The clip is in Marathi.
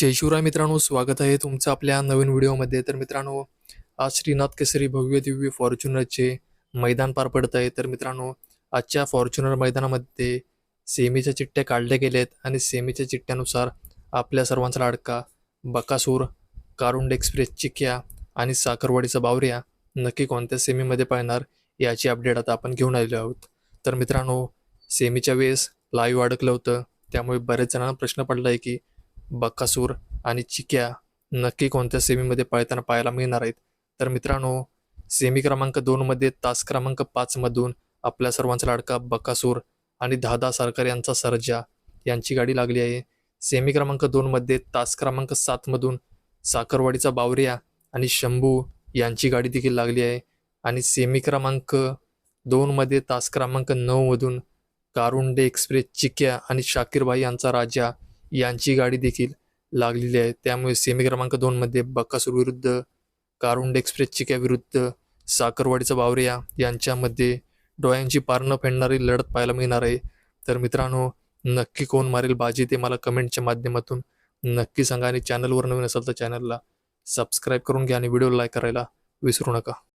जय शिवराय मित्रांनो स्वागत आहे तुमचं आपल्या नवीन व्हिडिओमध्ये. तर मित्रांनो आज श्रीनाथ केसरी भव्य दिव्य फॉर्च्युनरचे मैदान पार पडत आहे. तर मित्रांनो आजच्या फॉर्च्युनर मैदानामध्ये सेमीच्या चिठ्ठ्या काढल्या गेल्या आहेत आणि सेमीच्या चिठ्ठ्यानुसार आपल्या सर्वांचा लाडका बकासूर कारुंड एक्सप्रेस चिक्या आणि साखरवाडीचा बावऱ्या नक्की कोणत्या सेमीमध्ये पाळणार याची अपडेट आता आपण घेऊन आलेलो आहोत. तर मित्रांनो सेमीच्या वेळेस लाईव्ह अडकलं होतं. त्यामुळे बऱ्याच जणांना प्रश्न पडला आहे की बकासूर आणि चिक्या नक्की कोणत्या सेमीमध्ये पळताना पाहायला मिळणार आहेत? तर मित्रांनो सेमी क्रमांक दोनमध्ये तास क्रमांक पाचमधून आपल्या सर्वांचा लाडका बकासूर आणि दादा सरकार यांचा सर्जा यांची गाडी लागली आहे. सेमी क्रमांक दोनमध्ये तास क्रमांक सातमधून साखरवाडीचा बावरिया आणि शंभू यांची गाडी देखील लागली आहे. आणि सेमी क्रमांक दोनमध्ये तास क्रमांक नऊमधून कारुंडे एक्सप्रेस चिक्या आणि शाकीरबाई यांचा राजा यांची गाडी देखील लागलेली आहे. त्यामुळे सेमी क्रमांक दोनमध्ये बक्कासूर विरुद्ध कारुंड एक्सप्रेस चिक्या विरुद्ध साखरवाडीचा बावरिया यांच्यामध्ये डोळ्यांची पारणं फेडणारी लढत पाहायला मिळणार आहे. तर मित्रांनो नक्की कोण मारेल बाजी ते मला कमेंटच्या माध्यमातून नक्की सांगा आणि चॅनलवर नवीन असेल तर चॅनलला सबस्क्राईब करून घ्या आणि व्हिडिओ लाईक करायला विसरू नका.